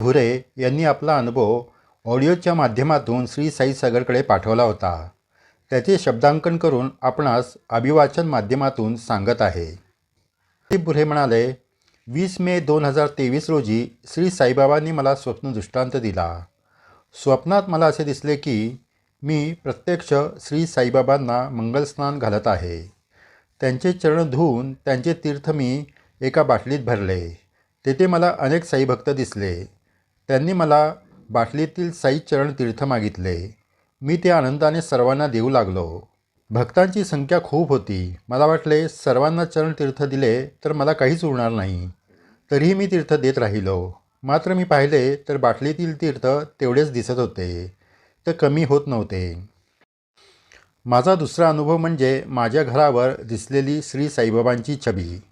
भुरे यांनी आपला अनुभव ऑडिओच्या माध्यमातून श्री साई सागरकडे पाठवला होता. त्याचे शब्दांकन करून आपणास अभिवाचन माध्यमातून सांगत आहे. श्री भुरे म्हणाले वीस मे दोन हजार तेवीस रोजी श्री साईबाबांनी मला स्वप्न दृष्टांत दिला. स्वप्नात मला असे दिसले की मी प्रत्यक्ष श्री साईबाबांना मंगलस्नान घालत आहे. त्यांचे चरण धुवून त्यांचे तीर्थ मी एका बाटलीत भरले. तेथे मला अनेक साईभक्त दिसले. त्यांनी मला बाटलीतील साई चरण तीर्थ मागितले. मी ते आनंदाने सर्वांना देऊ लागलो. भक्तांची संख्या खूप होती. मला वाटले सर्वांना चरण तीर्थ दिले तर मला काहीच उरणार नाही. तरीही मी तीर्थ देत राहिलो. मात्र मी पाहिले तर बाटलीतील तीर्थ तेवढेच दिसत होते तर कमी होत नव्हते. माझा दुसरा अनुभव म्हणजे माझ्या घरावर दिसलेली श्री साईबाबांची छबी.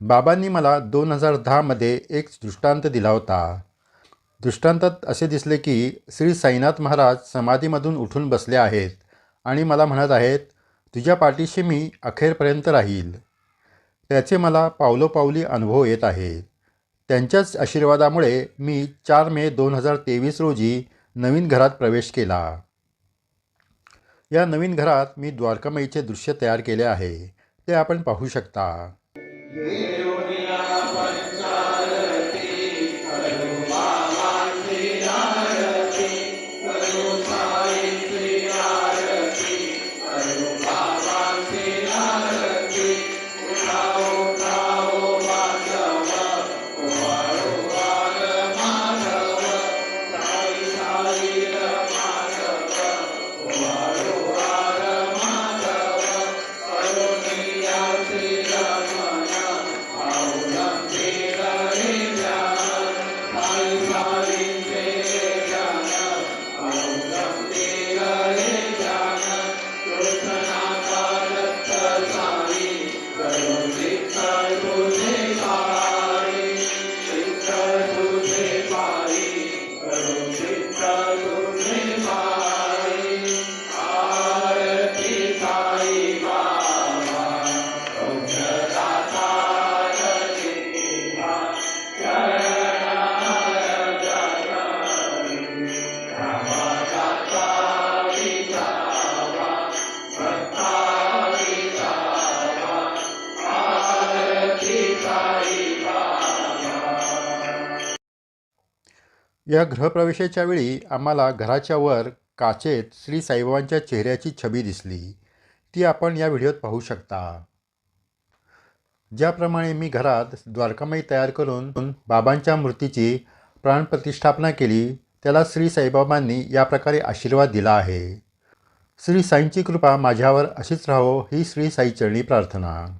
बाबांनी मला दोन हजार दहामध्ये एक दृष्टांत दिला होता. दृष्टांतात असे दिसले की श्री साईनाथ महाराज समाधीमधून उठून बसले आहेत आणि मला म्हणत आहेत तुझ्या पाठीशी मी अखेरपर्यंत राहील. त्याचे मला पावलोपावली अनुभव येत आहे. त्यांच्याच आशीर्वादामुळे मी चार मे दोन हजार तेवीस रोजी नवीन घरात प्रवेश केला. या नवीन घरात मी द्वारकामाईचे दृश्य तयार केले आहे. ते आपण पाहू शकता. या गृहप्रवेशाच्या वेळी आम्हाला घराच्या वर काचेत श्री साईबाबांच्या चेहऱ्याची छबी दिसली. ती आपण या व्हिडिओत पाहू शकता. ज्याप्रमाणे मी घरात द्वारकामाई तयार करून बाबांच्या मूर्तीची प्राणप्रतिष्ठापना केली त्याला श्री साईबाबांनी या प्रकारे आशीर्वाद दिला आहे. श्री साईंची कृपा माझ्यावर अशीच राहो ही श्री साईचरणी प्रार्थना.